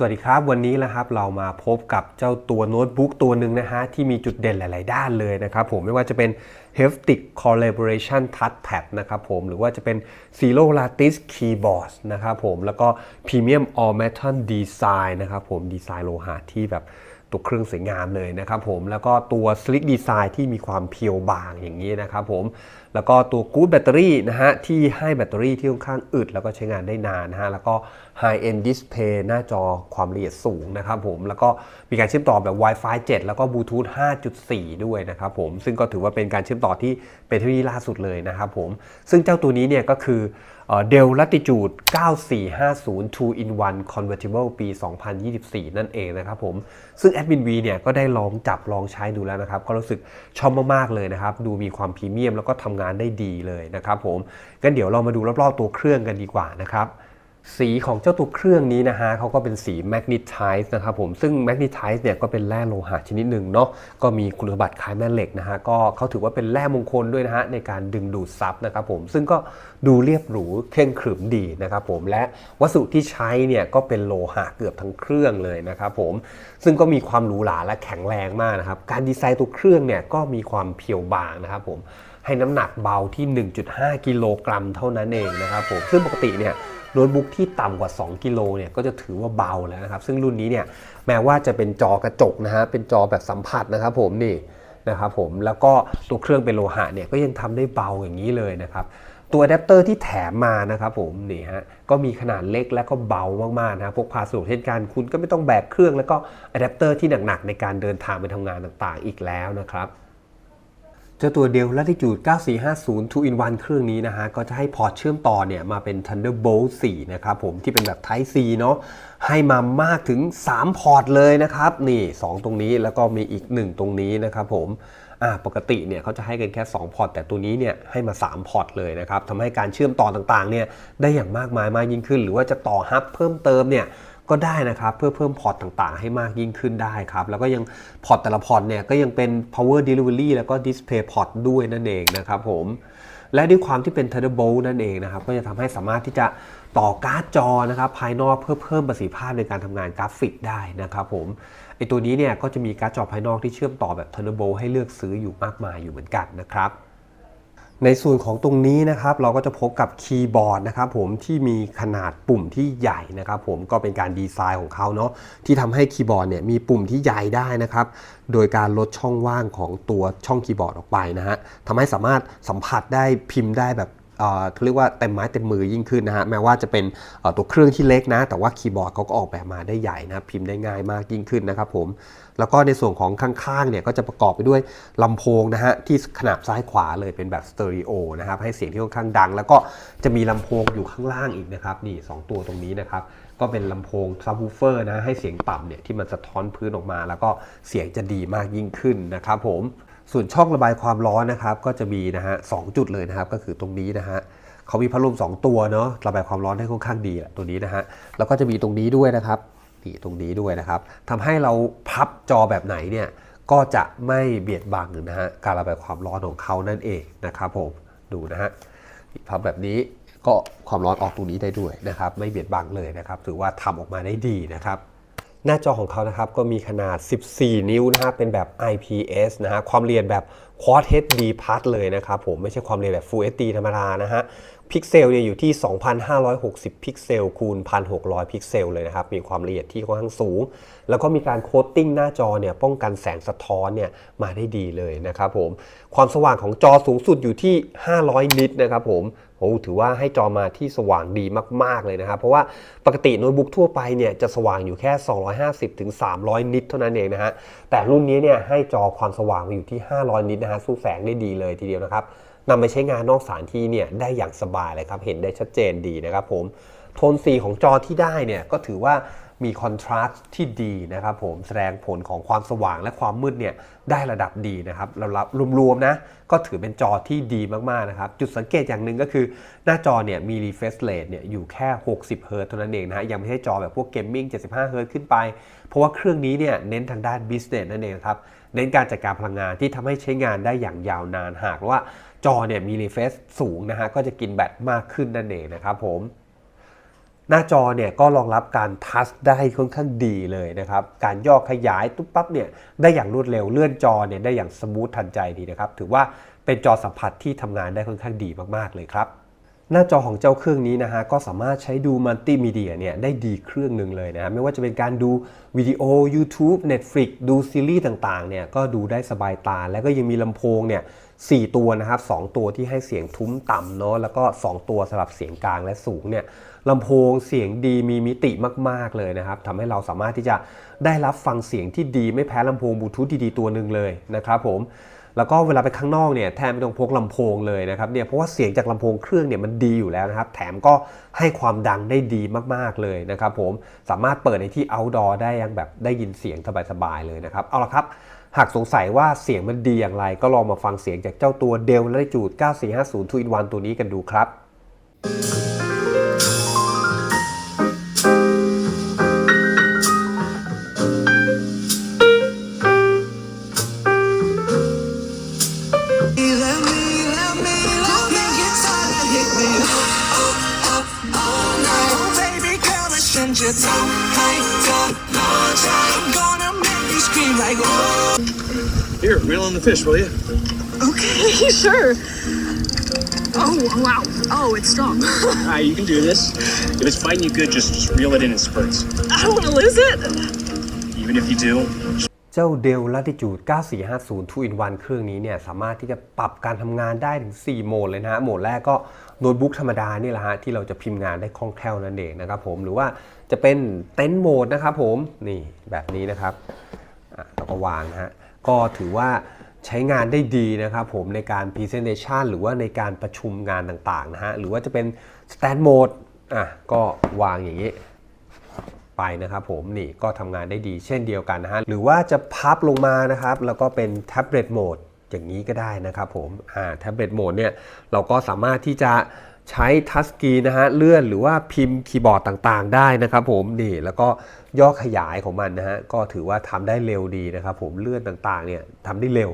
สวัสดีครับวันนี้นะครับเรามาพบกับเจ้าตัวโน้ตบุ๊กตัวหนึ่งนะฮะที่มีจุดเด่นหลาย ๆ ด้านเลยนะครับผมไม่ว่าจะเป็น Heftic Collaboration Touchpad นะครับผมหรือว่าจะเป็น Zero Lattice Keyboard นะครับผมแล้วก็ Premium All Metal Design นะครับผมดีไซน์โลหะที่แบบตัวเครื่องสวยงามเลยนะครับผมแล้วก็ตัว Slick Design ที่มีความเพียวบางอย่างนี้นะครับผมแล้วก็ตัว Good Battery นะฮะที่ให้แบตเตอรี่ที่ค่อนข้างอึด แล้วก็ใช้งานได้นานนะฮะแล้วก็ High End Display หน้าจอความละเอียดสูงนะครับผมแล้วก็มีการเชื่อมต่อแบบ Wi-Fi 7 แล้วก็ Bluetooth 5.4 ด้วยนะครับผมซึ่งก็ถือว่าเป็นการเชื่อมต่อที่เป็นเทคโนโลยีล่าสุดเลยนะครับผมซึ่งเจ้าตัวนี้เนี่ยก็คือ Dell Latitude 9450 2 in 1 Convertible ปี 2024 นั่นเองนะครับผม ซึ่งแอดมิน V เนี่ยก็ได้ลองจับลองใช้ดูแล้วนะครับ ก็รู้สึกชอบมาก ๆ เลยนะครับ ดูมีความพรีเมียมแล้วก็ทำงานได้ดีเลยนะครับผมงั้นเดี๋ยวเรามาดูรอบๆตัวเครื่องกันดีกว่านะครับสีของเจ้าตัวเครื่องนี้นะฮะเขาก็เป็นสีแมกนีไทส์นะครับผมซึ่งแมกนีไทส์เนี่ยก็เป็นแร่โลหะชนิดหนึ่งเนาะก็มีคุณสมบัติคล้ายแม่เหล็กนะฮะก็เขาถือว่าเป็นแร่มงคลด้วยนะฮะในการดึงดูดซับนะครับผมซึ่งก็ดูเรียบหรูเคร่งขรึมดีนะครับผมและวัสดุที่ใช้เนี่ยก็เป็นโลหะเกือบทั้งเครื่องเลยนะครับผมซึ่งก็มีความหรูหราและแข็งแรงมากนะครับการดีไซน์ตัวเครื่องเนี่ยก็มีความเพียวบางนะครับผม ให้น้ำหนักเบาที่ 1.5 กิโลกรัมเท่านั้นเองนะครับผมซึ่งปกติเนี่ยโน้ตบุ๊กที่ต่ำกว่า 2 กิโลเนี่ยก็จะถือว่าเบาแล้วนะครับ ซึ่งรุ่นนี้เนี่ยแม้ว่าจะเป็นจอกระจกนะฮะเป็นจอแบบสัมผัสนะครับผมนี่นะครับผมแล้วก็ตัวเครื่องเป็นโลหะเนี่ยก็ยังทำได้เบาอย่างนี้เลยนะครับตัวอะแดปเตอร์ที่แถมมานะครับผมนี่ฮะก็มีขนาดเล็กและก็เบามากๆนะพกพาสะดวกเช่นกันคุณก็ไม่ต้องแบกเครื่องแล้วก็อะแดปเตอร์ที่หนักๆในการเดินทางไปทำงานต่างๆอีกแล้วนะครับ เจ้าตัวเดล Latitude 9450 2 in 1 เครื่องนี้นะฮะ ก็จะให้พอร์ตเชื่อมต่อเนี่ย มาเป็น Thunderbolt 4 นะครับผมที่เป็นแบบ Type C เนาะให้มามากถึง 3 พอร์ตเลยนะครับ นี่ 2 ตรงนี้แล้วก็มีอีก 1 ตรงนี้นะครับผมอ่าปกติเนี่ยเขาจะให้กันแค่ 2 พอร์ต แต่ตัวนี้เนี่ยให้มา 3 พอร์ตเลยนะครับทำให้การเชื่อมต่อต่างๆเนี่ยได้อย่างมากมายมากยิ่งขึ้น หรือว่าจะต่อฮับเพิ่มเติมเนี่ย ก็ได้นะครับ เพื่อเพิ่มพอร์ตต่างๆ ให้มากยิ่งขึ้นได้ครับ แล้วก็ยังพอร์ตแต่ละพอร์ตเนี่ยก็ยังเป็น power delivery แล้วก็ display port ด้วยนั่นเองนะครับผมและด้วยความที่เป็น Thunderbolt นั่นเองนะครับ ก็จะทำให้สามารถที่จะต่อการ์ดจอนะครับภายนอกเพื่อเพิ่มประสิทธิภาพในการทำงานกราฟิกได้นะครับผมไอตัวนี้เนี่ยก็จะมีการ์ดจอภายนอกที่เชื่อมต่อแบบ Thunderbolt ให้เลือกซื้ออยู่มากมายอยู่เหมือนกันนะครับ ในส่วนของตรงนี้นะครับเราก็จะพบกับคีย์บอร์ดนะครับผมที่มีขนาดปุ่มที่ใหญ่นะครับผมก็เป็นการดีไซน์ของเขาเนาะที่ทำให้คีย์บอร์ดเนี่ยมีปุ่มที่ใหญ่ได้นะครับโดยการลดช่องว่างของตัวช่องคีย์บอร์ดออกไปนะฮะทำให้สามารถสัมผัสได้พิมพ์ได้แบบ เอ่อเขาเรียกว่าเต็มไม้เต็มมือยิ่งขึ้นนะฮะแม้ว่าจะเป็นตัวเครื่องที่เล็กนะ แต่ว่าคีย์บอร์ดเขาก็ออกแบบมาได้ใหญ่นะพิมพ์ได้ง่ายมากยิ่งขึ้นนะครับผมแล้วก็ในส่วนของข้างๆเนี่ยก็จะประกอบไปด้วยลำโพงนะฮะที่ขนาบซ้ายขวาเลยเป็นแบบสเตอริโอนะครับให้เสียงที่ค่อนข้างดัง แล้วก็จะมีลำโพงอยู่ข้างล่างอีกนะครับนี่สองตัวตรงนี้นะครับก็เป็นลำโพงซับวูเฟอร์นะให้เสียงต่ำเนี่ยที่มันสะท้อนพื้นออกมา แล้วก็เสียงจะดีมากยิ่งขึ้นนะครับผม ส่วนช่องระบายความร้อนนะครับ ก็จะมีนะฮะสองจุดเลยนะครับ ก็คือตรงนี้นะฮะเขามีพัดลม2 ตัวเนาะระบายความร้อนได้ค่อนข้างดีแหละตัวนี้นะฮะแล้วก็จะมีตรงนี้ด้วยนะครับนี่ตรงนี้ด้วยนะครับทำให้เราพับจอแบบไหนเนี่ยก็จะไม่เบียดบังนะฮะการระบายความร้อนของเขานั่นเองนะครับผมดูนะฮะพับแบบนี้ก็ความร้อนออกตรงนี้ได้ด้วยนะครับ ไม่เบียดบังเลยนะครับ ถือว่าทำออกมาได้ดีนะครับ หน้าจอของเขานะครับก็มีขนาด 14 นิ้วนะฮะเป็นแบบ IPS นะฮะความเรียนแบบ Quad HD Plus เลยนะครับผมไม่ใช่ความเรียนแบบ Full HD ธรรมดานะฮะ พิกเซลเนี่ยอยู่ที่ 2,560 พิกเซลคูณ 1,600 พิกเซลเลยนะครับ มีความละเอียดที่ค่อนข้างสูง แล้วก็มีการโคตติ้งหน้าจอเนี่ยป้องกันแสงสะท้อนเนี่ยมาได้ดีเลยนะครับผม ความสว่างของจอสูงสุดอยู่ที่ 500 นิตนะครับผมโอ้ถือว่าให้จอมาที่สว่างดีมาก ๆ เลยนะครับ เพราะว่าปกติโน้ตบุ๊กทั่วไปเนี่ยจะสว่างอยู่แค่ 250ถึง300 นิตเท่านั้นเองนะฮะ แต่รุ่นนี้เนี่ยให้จอความสว่างมาอยู่ที่ 500 นิตนะฮะสู้แสงได้ดีเลยทีเดียวนะครับ นำไปใช้งานนอกสถานที่เนี่ยได้อย่างสบายเลยครับ เห็นได้ชัดเจนดีนะครับผม โทนสีของจอที่ได้เนี่ยก็ถือว่ามีคอนทราสต์ที่ดีนะครับผมแสดงผลของความสว่างและความมืดเนี่ยได้ระดับดีนะครับเรารวมๆนะก็ถือเป็นจอที่ดีมากๆนะครับ จุดสังเกตอย่างหนึ่งก็คือ หน้าจอเนี่ยมี refresh rate เนี่ยอยู่แค่ 60เฮิร์ตเท่านั้นเองนะฮะยังไม่ใช่จอแบบพวกเกมมิ่ง75เฮิร์ตขึ้นไป เพราะว่าเครื่องนี้เนี่ยเน้นทางด้าน business นั่นเองครับเน้นการจัดการพลังงานที่ทำให้ใช้งานได้อย่างยาวนานหากว่า จอเนี่ยมี refresh สูงนะฮะก็จะกินแบตมากขึ้นนั่นเองนะครับผมหน้าจอเนี่ยก็รองรับการทัชได้ค่อนข้างดีเลยนะครับ การย่อขยายตุ๊บปั๊บเนี่ยได้อย่างรวดเร็วเลื่อนจอเนี่ยได้อย่างสมูททันใจดีนะครับถือว่าเป็นจอสัมผัสที่ทำงานได้ค่อนข้างดีมากๆเลยครับ หน้าจอของเจ้าเครื่องนี้นะฮะก็สามารถใช้ดูมัลติมีเดียเนี่ยได้ดีเครื่องหนึ่งเลยนะฮะไม่ว่าจะเป็นการดูวิดีโอ YouTube Netflix ดูซีรีส์ต่างๆเนี่ยก็ดูได้สบายตา แล้วก็ยังมีลำโพงเนี่ย สตัวนะครับสตัวที่ให้เสียงทุ้มต่ำเนาะแล้วก็ 2 ตัวสำหรับเสียงกลางและสูงเนี่ยลำโพงเสียงดีมีมิติมาก ๆ เลยนะครับทำให้เราสามารถที่จะได้รับฟังเสียงที่ดีไม่แพ้ลำโพงบลูทูธดีๆตัวหนึ่งเลยนะครับผมแล้วก็เวลาไปข้างนอกเนี่ยแทบไม่ต้องพกลำโพงเลยนะครับเนี่ยเพราะว่าเสียงจากลำโพงเครื่องเนี่ยมันดีอยู่แล้วนะครับ แถมก็ให้ความดังได้ดีมากๆเลยนะครับผมสามารถเปิดในที่ outdoor ได้ยังแบบได้ยินเสียงสบายๆเลยนะครับ เอาละครับ หากสงสัยว่าเสียงมันดีอย่างไร ก็ลองมาฟังเสียงจากเจ้าตัวเดลและจูด 9450 2 in 1ตัวนี้กันดูครับ Let fish, will you? Okay, sure. Oh, wow. Oh, it's strong. Ah, you can do this. If it's biting you good, just, just reel it in in spurts. I don't want to lose it. Even if you do, เจ้า Dell Latitude 9450 2 in 1เครื่องนี้เนี่ยสามารถที่จะปรับการทำงานได้ถึง 4 โหมดเลยนะฮะ โหมดแรกก็โน้ตบุ๊กธรรมดานี่แหละฮะ ที่เราจะพิมพ์งานได้คล่องแคล่วนั่นเองนะครับผมหรือว่าจะเป็นเต็นท์โหมดนะครับผม นี่แบบนี้นะครับอะเราก็วางนะฮะ ก็ถือว่า ใช้งานได้ดีนะครับผมในการ Presentation หรือว่าในการประชุมงานต่างๆนะฮะหรือว่าจะเป็น Stand Mode อะก็วางอย่างนี้ไปนะครับผมนี่ก็ทำงานได้ดีเช่นเดียวกันนะฮะหรือว่าจะพับลงมานะครับ แล้วก็เป็นแท็บเล็ตโหมดอย่างนี้ก็ได้นะครับผมอ่าแท็บเล็ตโหมดเนี่ยเราก็สามารถที่จะใช้ทัสกีนนะฮะเลื่อนหรือว่าพิมพ์คีย์บอร์ดต่างๆ ได้นะครับผมนี่แล้วก็ย่อขยายของมันนะฮะก็ถือว่าทำได้เร็วดีนะครับผมเลื่อนต่างๆเนี่ยทำได้เร็ว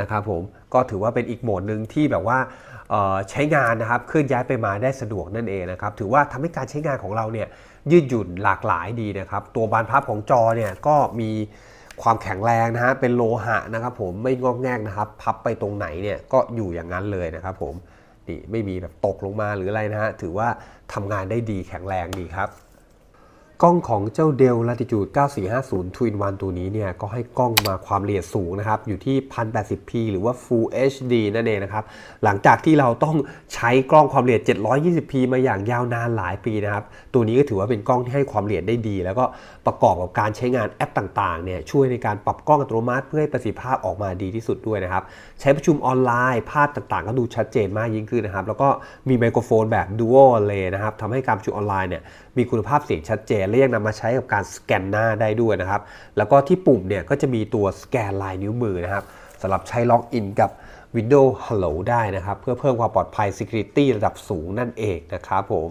นะครับผมก็ถือว่าเป็นอีกโหมดหนึ่งที่แบบว่าใช้งานนะครับเคลื่อนย้ายไปมาได้สะดวกนั่นเองนะครับถือว่าทำให้การใช้งานของเราเนี่ยยืดหยุ่นหลากหลายดีนะครับตัวบานพับของจอเนี่ยก็มีความแข็งแรงนะฮะเป็นโลหะนะครับผมไม่งอกแงกนะครับ พับไปตรงไหนเนี่ยก็อยู่อย่างนั้นเลยนะครับผมนี่ไม่มีแบบตกลงมาหรืออะไรนะฮะถือว่าทำงานได้ดีแข็งแรงดีครับ กล้องของเจ้า Dell Latitude 9450 2 in 1ตัวนี้เนี่ยก็ให้กล้องมาความละเอียดสูงนะครับ อยู่ที่ 1080p หรือว่า Full HD นั่นเองนะครับ หลังจากที่เราต้องใช้กล้องความละเอียด 720p มาอย่างยาวนานหลายปีนะครับ ตัวนี้ก็ถือว่าเป็นกล้องที่ให้ความละเอียดได้ดี แล้วก็ประกอบกับการใช้งานแอปต่างๆเนี่ยช่วยในการปรับกล้องอัตโนมัติเพื่อให้ประสิทธิภาพออกมาดีที่สุดด้วยนะครับ ใช้ประชุมออนไลน์ ภาพต่างๆ ก็ดูชัดเจนมากยิ่งขึ้นนะครับแล้วก็มีไมโครโฟนแบบ Dual Array นะครับทำให้การประชุมออนไลน์เนี่ย มีคุณภาพเสียงชัดเจน และยังนำมาใช้กับการสแกนหน้าได้ด้วยนะครับ แล้วก็ที่ปุ่มเนี่ยก็จะมีตัวสแกนลายนิ้วมือนะครับสำหรับใช้ล็อกอินกับ Windows Hello ได้นะครับ เพื่อเพิ่มความปลอดภัย Security ระดับสูงนั่นเองนะครับผม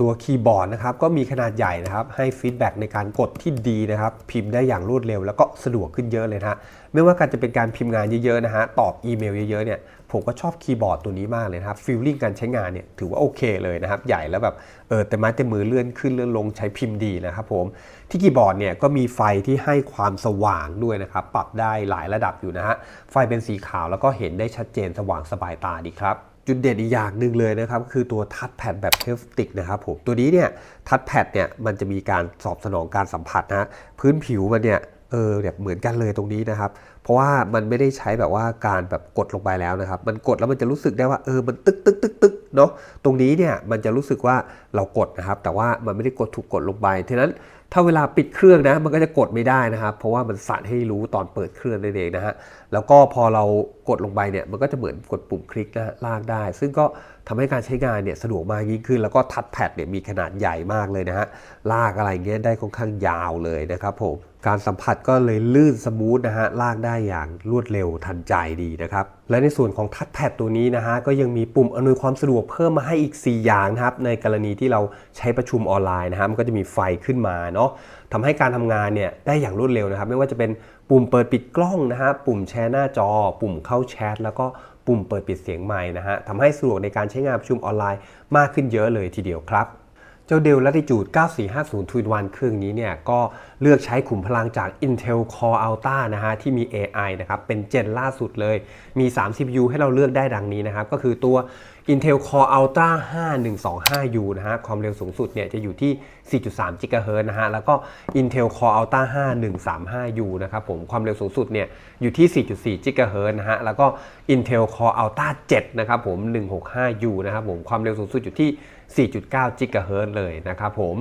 ตัวคีย์บอร์ดนะครับก็มีขนาดใหญ่นะครับให้ฟีดแบ็กในการกดที่ดีนะครับพิมพ์ได้อย่างรวดเร็ว แล้วก็สะดวกขึ้นเยอะเลยนะฮะไม่ว่าการจะเป็นการพิมพ์งานเยอะๆนะฮะตอบอีเมลเยอะๆเนี่ย ผมก็ชอบคีย์บอร์ดตัวนี้มากเลยนะครับฟีลลิ่งการใช้งานเนี่ยถือว่าโอเคเลยนะครับใหญ่แล้วแบบเออแต่ไม้แต่มือเลื่อนขึ้นเลื่อนลงใช้พิมพ์ดีนะครับผมที่คีย์บอร์ดเนี่ยก็มีไฟที่ให้ความสว่างด้วยนะครับปรับได้หลายระดับอยู่นะฮะไฟเป็นสีขาวแล้วก็เห็นได้ชัดเจนสว่างสบายตาดีครับจุดเด่นอีกอย่างหนึ่งเลยนะครับคือตัวทัชแพดแบบเฮฟติกนะครับผมตัวนี้เนี่ยทัชแพดเนี่ยมันจะมีการสอบสนองการสัมผัสนะพื้นผิวมันเนี่ย เออแบบเหมือนกันเลยตรงนี้นะครับ เพราะว่ามันไม่ได้ใช้แบบว่าการแบบกดลงไปแล้วนะครับ มันกดแล้วมันจะรู้สึกได้ว่าเออมันตึกตึกตึกตึกเนาะตรงนี้เนี่ยมันจะรู้สึกว่าเรากดนะครับ แต่ว่ามันไม่ได้กดถูกกดลงไปทีนั้นถ้าเวลาปิดเครื่องนะมันก็จะกดไม่ได้นะครับ เพราะว่ามันสั่นให้รู้ตอนเปิดเครื่องนั่นเองนะฮะแล้วก็พอเรากดลงไปเนี่ยมันก็จะเหมือนกดปุ่มคลิกนะลากได้ ซึ่งก็ทำให้การใช้งานเนี่ยสะดวกมากยิ่งขึ้น แล้วก็ทัชแพดเนี่ยมีขนาดใหญ่มากเลยนะฮะลากอะไรเงี้ยได้ค่อนข้างยาวเลยนะครับผม การสัมผัสก็เลยลื่นสมูทนะฮะลากได้อย่างรวดเร็วทันใจดีนะครับ และในส่วนของทัชแพดตัวนี้นะฮะก็ยังมีปุ่มอำนวยความสะดวกเพิ่มมาให้อีก 4 อย่างนะครับ ในกรณีที่เราใช้ประชุมออนไลน์นะฮะมันก็จะมีไฟขึ้นมาเนาะทำให้การทำงานเนี่ยได้อย่างรวดเร็วนะครับ ไม่ว่าจะเป็นปุ่มเปิดปิดกล้องนะฮะปุ่มแชร์หน้าจอ ปุ่มเข้าแชทแล้วก็ปุ่มเปิดปิดเสียงไมค์นะฮะทำให้สะดวกในการใช้งานประชุมออนไลน์มากขึ้นเยอะเลยทีเดียวครับ เจ้า Dell Latitude 9450 Twin One เครื่องนี้เนี่ยก็เลือกใช้ขุมพลังจาก Intel Core Ultra นะฮะที่มี AI นะครับเป็นเจนล่าสุดเลย มี 3 CPU ให้เราเลือกได้ดังนี้นะครับ ก็คือตัว Intel Core Ultra 5125U นะฮะความเร็วสูงสุดเนี่ยจะอยู่ที่ 4.3 GHz นะฮะแล้วก็ Intel Core Ultra 5135U นะครับผมความเร็วสูงสุดเนี่ยอยู่ที่ 4.4 GHz นะฮะแล้วก็ Intel Core Ultra 7นะครับผม 165U นะครับผมความเร็วสูงสุดอยู่ที่ 4.9 GHz เลยนะครับผม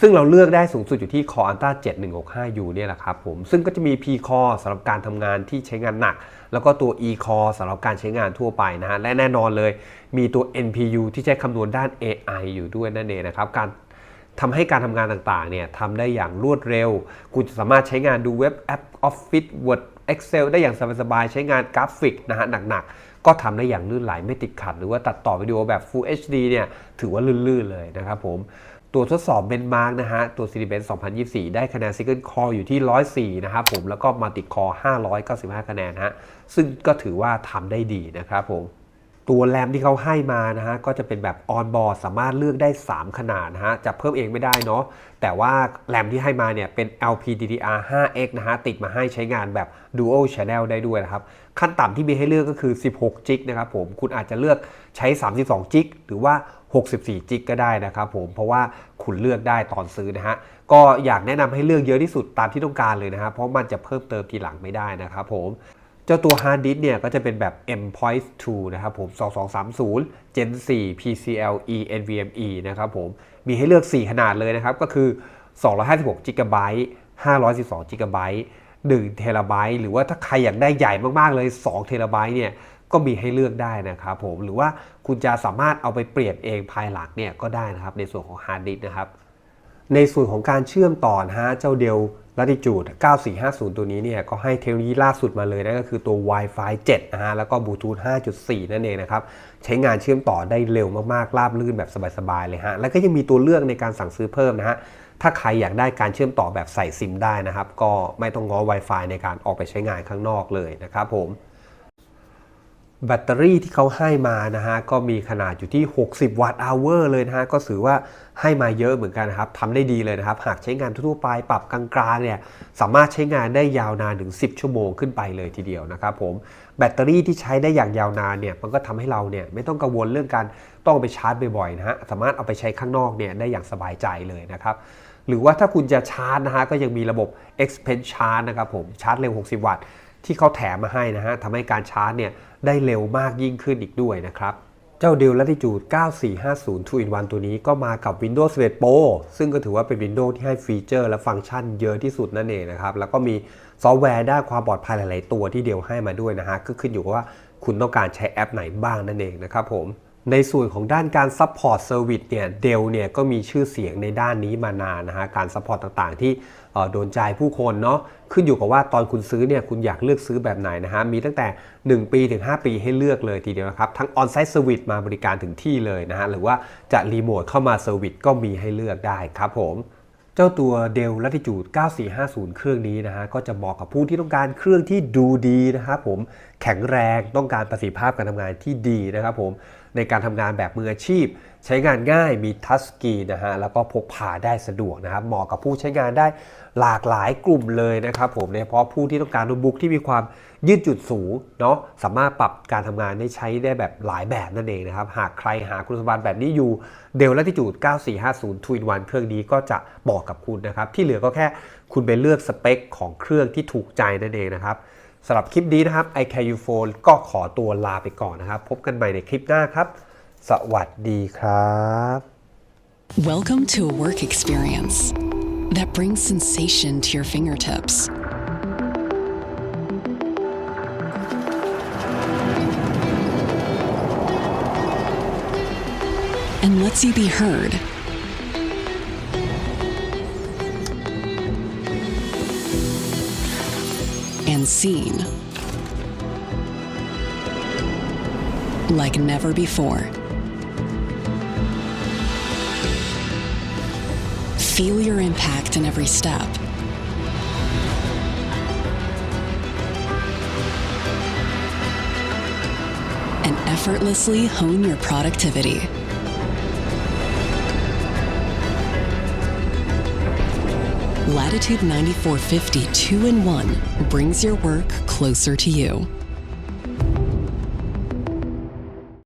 ซึ่งเราเลือกได้สูงสุดอยู่ที่ Core Ultra 7165U เนี่ยแหละครับผมซึ่งก็จะมี P Core สำหรับการทำงานที่ใช้งานหนัก แล้วก็ตัว E Core สำหรับการใช้งานทั่วไปนะฮะและแน่นอนเลย มีตัว NPU ที่ใช้คำนวณด้าน AI อยู่ด้วยนั่นเองนะครับการทำให้การทำงานต่างๆเนี่ยทำได้อย่างรวดเร็ว คุณจะสามารถใช้งานดูเว็บแอป Office Word Excel ได้อย่างสบายๆใช้งานกราฟิกนะฮะหนักๆ ก็ทำได้อย่างลื่นไหลไม่ติดขัด หรือว่าตัดต่อวิดีโอแบบ Full HD เนี่ยถือว่าลื่นๆเลยนะครับผมตัวทดสอบเบนมาร์กนะฮะ ตัว c i t y b e n 2024 ได้คะแนนซิงเกิลคออยู่ที่ 104 นะครับผม แล้วก็ Multi Core 595 คะแนนฮะ ซึ่งก็ถือว่าทำได้ดีนะครับผม ตัวแรมที่เขาให้มานะฮะก็จะเป็นแบบออนบอร์ดสามารถเลือกได้ 3 ขนาดนะฮะจะเพิ่มเองไม่ได้เนาะแต่ว่าแรมที่ให้มาเนี่ยเป็น LPDDR 5X นะฮะติดมาให้ใช้งานแบบ Dual Channel ได้ด้วยนะครับ ขั้นต่ำที่มีให้เลือกก็คือ 16จิกนะครับผมคุณอาจจะเลือกใช้ 32จิกหรือว่า 64จิกก็ได้นะครับผมเพราะว่าคุณเลือกได้ตอนซื้อนะฮะก็อยากแนะนำให้เลือกเยอะที่สุดตามที่ต้องการเลยนะฮะเพราะมันจะเพิ่มเติมทีหลังไม่ได้นะครับผม เจ้าตัวฮาร์ดดิสก์เนี่ยก็จะเป็นแบบ M Point 2นะครับผม 2230 Gen 4 PCLe NVMe นะครับผม มีให้เลือก 4 ขนาดเลยนะครับ ก็คือ 256 GB 512 GB 1 TB หรือว่าถ้าใครอยากได้ใหญ่มาก ๆ เลย 2 TB เนี่ย ก็มีให้เลือกได้นะครับผม หรือว่าคุณจะสามารถเอาไปเปลี่ยนเองภายหลังเนี่ยก็ได้นะครับในส่วนของฮาร์ดดิสก์นะครับ ในส่วนของการเชื่อมต่อนะฮะเจ้าเดล Latitude 9450 ตัวนี้เนี่ยก็ให้เทคโนโลยีล่าสุดมาเลยนั่นก็คือตัว Wi-Fi 7 นะฮะ แล้วก็บลูทูธ5.4 นั่นเองนะครับ ใช้งานเชื่อมต่อได้เร็วมากๆ ราบลื่นแบบสบายๆ เลยฮะ แล้วก็ยังมีตัวเลือกในการสั่งซื้อเพิ่มนะฮะ ถ้าใครอยากได้การเชื่อมต่อแบบใส่ซิมได้นะครับ ก็ไม่ต้องง้อ Wi-Fi ในการออกไปใช้งานข้างนอกเลยนะครับผม แบตเตอรี่ที่เขาให้มานะฮะก็มีขนาดอยู่ที่ 60 วัตต์อเวอร์เลยนะฮะก็ถือว่าให้มาเยอะเหมือนกันนะครับทำได้ดีเลยนะครับ หากใช้งานทั่วไปปรับกลางๆเนี่ยสามารถใช้งานได้ยาวนานถึง 10 ชั่วโมงขึ้นไปเลยทีเดียวนะครับผมแบตเตอรี่ที่ใช้ได้อย่างยาวนานเนี่ยมันก็ทำให้เราเนี่ยไม่ต้องกังวลเรื่องการต้องไปชาร์จบ่อยๆนะฮะสามารถเอาไปใช้ข้างนอกเนี่ยได้อย่างสบายใจเลยนะครับหรือว่าถ้าคุณจะชาร์จนะฮะก็ยังมีระบบ Expen Charge นะครับผมชาร์จเร็ว 60 วัตต์ ที่เขาแถมมาให้นะฮะทำให้การชาร์จเนี่ยได้เร็วมากยิ่งขึ้นอีกด้วยนะครับเจ้า Dell Latitude 9450 2 in 1ตัวนี้ก็มากับ Windows 11 Pro ซึ่งก็ถือว่าเป็น Windows ที่ให้ฟีเจอร์และฟังก์ชันเยอะที่สุดนั่นเองนะครับ แล้วก็มีซอฟต์แวร์ด้านความปลอดภัยหลาย ๆ ตัวที่เดลให้มาด้วยนะฮะก็ขึ้นอยู่กับว่าคุณต้องการใช้แอปไหนบ้างนั่นเองนะครับผม ในส่วนของด้านการซัพพอร์ตเซอร์วิสเนี่ยเดลเนี่ยก็มีชื่อเสียงในด้านนี้มานานนะฮะการซัพพอร์ตต่างๆ ที่โดนใจผู้คนเนาะขึ้นอยู่กับว่าตอนคุณซื้อเนี่ยคุณอยากเลือกซื้อแบบไหนนะฮะมีตั้งแต่ 1 ปีถึง 5 ปีให้เลือกเลยทีเดียวนะครับ ทั้งออนไซต์เซอร์วิสมาบริการถึงที่เลยนะฮะหรือว่าจะรีโมทเข้ามาเซอร์วิสก็มีให้เลือกได้ครับผมเจ้าตัว Dell Latitude 9450 เครื่องนี้นะฮะ ก็จะเหมาะกับผู้ที่ต้องการเครื่องที่ดูดีนะครับผม แข็งแรง ต้องการประสิทธิภาพการทำงานที่ดีนะครับผม ในการทำงานแบบมืออาชีพ ใช้งานง่ายมีทัชสกรีนนะฮะแล้วก็พกพาได้สะดวกนะครับเหมาะกับผู้ใช้งานได้หลากหลายกลุ่มเลยนะครับผมโดยเฉพาะผู้ที่ต้องการโน้ตบุ๊กที่มีความยืดหยุ่นสูงเนาะสามารถปรับการทำงานให้ใช้ได้แบบหลายแบบนั่นเองนะครับ หากใครหาคุณสมบัติแบบนี้อยู่ Dell Latitude 9450 2 in 1เครื่องนี้ก็จะเหมาะกับคุณนะครับ ที่เหลือก็แค่คุณไปเลือกสเปคของเครื่องที่ถูกใจนั่นเองนะครับ สำหรับคลิปนี้นะครับ iCarU Phone ก็ขอตัวลาไปก่อนนะครับ พบกันใหม่ในคลิปหน้าครับ สวัสดีครับ Welcome to a work experience that brings sensation to your fingertips. And lets you be heard. And seen. Like never before. Feel your impact in every step. And effortlessly hone your productivity. Latitude 9450 2 in 1 brings your work closer to you.